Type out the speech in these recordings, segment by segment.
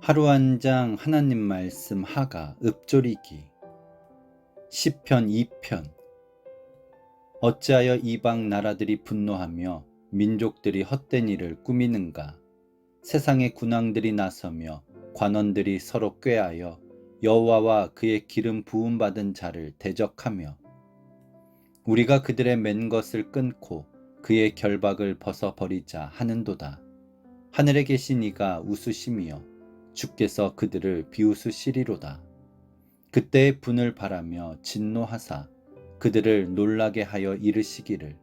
하루 한 장 하나님 말씀 하가 읊조리기. 시편 2편. 어찌하여 이방 나라들이 분노하며 민족들이 헛된 일을 꾸미는가? 세상의 군왕들이 나서며 관원들이 서로 꾀하여 여호와와 그의 기름 부음 받은 자를 대적하며 우리가 그들의 맨 것을 끊고 그의 결박을 벗어 버리자 하는도다. 하늘에 계신 이가 웃으심이여 주께서 그들을 비웃으시리로다. 그때의 분을 바라며 진노하사 그들을 놀라게 하여 이르시기를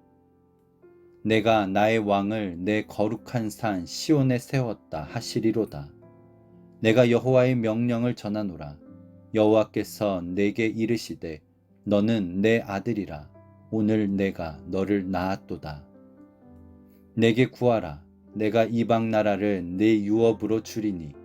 내가 나의 왕을 내 거룩한 산 시온에 세웠다 하시리로다. 내가 여호와의 명령을 전하노라. 여호와께서 내게 이르시되 너는 내 아들이라. 오늘 내가 너를 낳았도다. 내게 구하라. 내가 이방 나라를 내 유업으로 주리니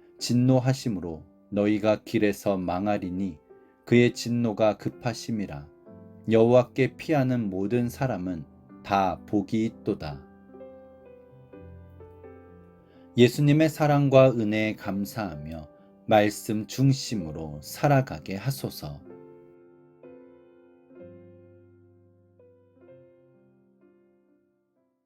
진노하심으로 너희가 길에서 망하리니 그의 진노가 급하심이라 여호와께 피하는 모든 사람은 다 복이 있도다. 예수님의 사랑과 은혜에 감사하며 말씀 중심으로 살아가게 하소서.